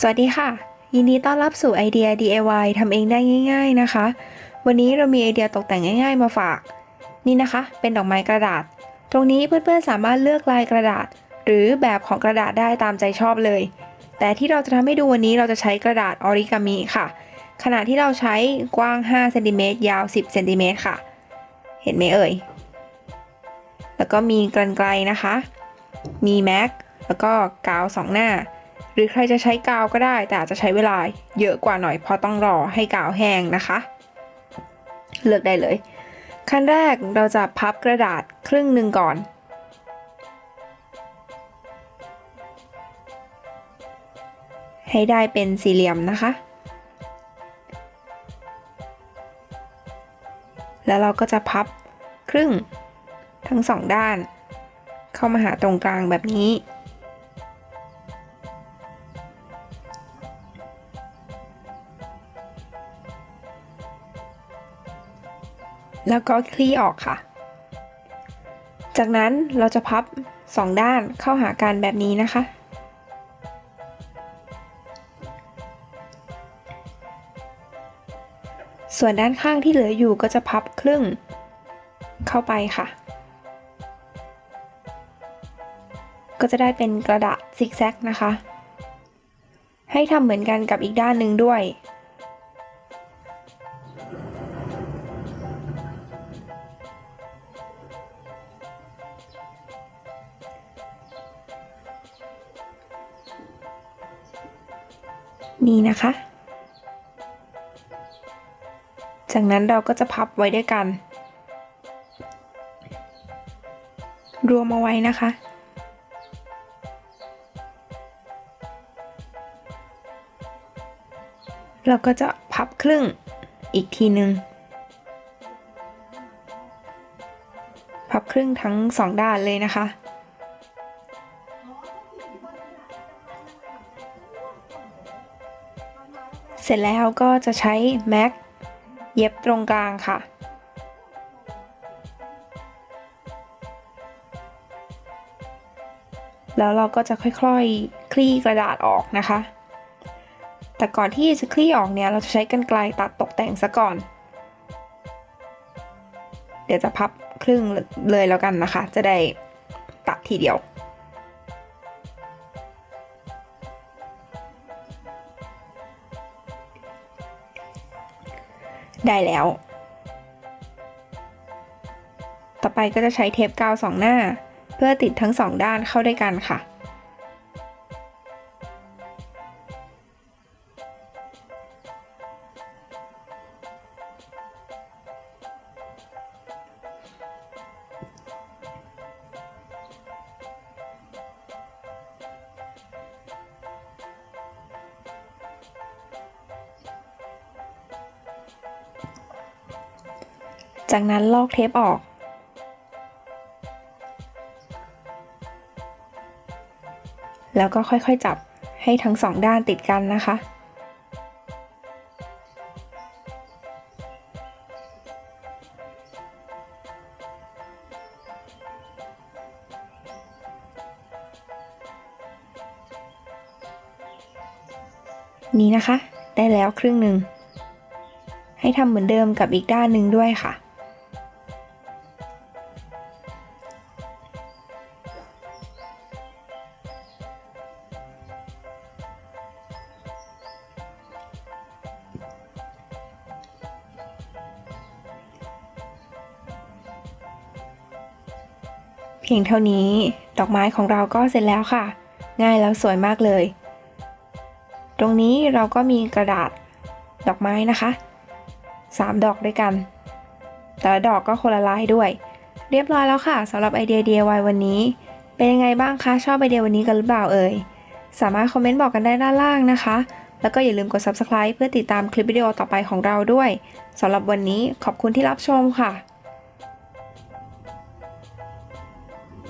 สวัสดีค่ะ ยินดีต้อนรับสู่ไอเดีย DIY ทำเองได้ง่าย ๆนะคะ วันนี้เรามีไอเดียตกแต่งง่าย ๆ มาฝาก นี่นะคะ เป็นดอกไม้กระดาษ ตรงนี้เพื่อนๆสามารถเลือกลายกระดาษ หรือแบบของกระดาษได้ตามใจชอบเลย แต่ที่เราจะทำให้ดูวันนี้เราจะใช้กระดาษออริกามิค่ะ ขนาดที่เราใช้กว้าง5เซนติเมตรยาว 10เซนติเมตรค่ะ เห็นไหมเอ่ย แล้วก็มีกรรไกรนะคะ มีแม็กแล้วก็กาวสองหน้า หรือใครจะใช้กาวก็ได้ แต่อาจจะใช้เวลาเยอะกว่าหน่อยเพราะต้องรอให้กาวแห้งนะคะ เลือกได้เลย ขั้นแรกเราจะพับกระดาษครึ่งหนึ่งก่อนให้ได้เป็นสี่เหลี่ยมนะคะ แล้วเราก็จะพับครึ่งทั้งสองด้าน เข้ามาหาตรงกลางแบบนี้ แล้วก็คลี่ออกค่ะ จากนั้นเราจะพับสองด้านเข้าหากันแบบนี้นะคะ ส่วนด้านข้างที่เหลืออยู่ก็จะพับครึ่งเข้าไปค่ะ ก็จะได้เป็นกระดาษซิกแซกนะคะ ให้ทำเหมือนกันกับอีกด้านหนึ่งด้วย นี่นะคะ จากนั้นเราก็จะพับไว้ด้วยกัน รวมเอาไว้นะคะเราก็จะพับครึ่งอีกทีหนึ่งพับครึ่งทั้งสองด้านเลยนะคะ เสร็จแล้วก็จะใช้แม็กเย็บตรงกลางค่ะ แล้วเราก็จะค่อยๆคลี่กระดาษออกนะคะ แต่ก่อนที่จะคลี่ออกเนี่ยเราจะใช้กรรไกรตัดตกแต่งซะก่อน เดี๋ยวจะพับครึ่งเลยแล้วกันนะคะ จะได้ตัดทีเดียว ได้แล้ว ต่อไปก็จะใช้เทปกาวสองหน้า เพื่อติดทั้งสองด้านเข้าด้วยกันค่ะ จากนั้นลอกเทปออก แล้วก็ค่อยๆจับให้ทั้งสองด้านติดกันนะคะ นี่นะคะ ได้แล้วครึ่งหนึ่ง ให้ทำเหมือนเดิมกับอีกด้านหนึ่งด้วยค่ะ เพียงเท่านี้ดอกไม้ของเราก็เสร็จแล้วค่ะ ง่ายแล้วสวยมากเลย ตรงนี้เราก็มีกระดาษดอกไม้นะคะ 3 ดอกด้วยกัน แต่ละดอกก็คนละลายด้วย เรียบร้อยแล้วค่ะสำหรับไอเดีย DIY วันนี้ เป็นยังไงบ้างคะชอบไอเดียวันนี้กันหรือเปล่าเอ่ยสามารถคอมเมนต์บอกกันได้ด้านล่างนะคะ แล้วก็อย่าลืมกด subscribe เพื่อติดตามคลิปวิดีโอต่อไปของเราด้วยสำหรับวันนี้ขอบคุณที่รับชมค่ะ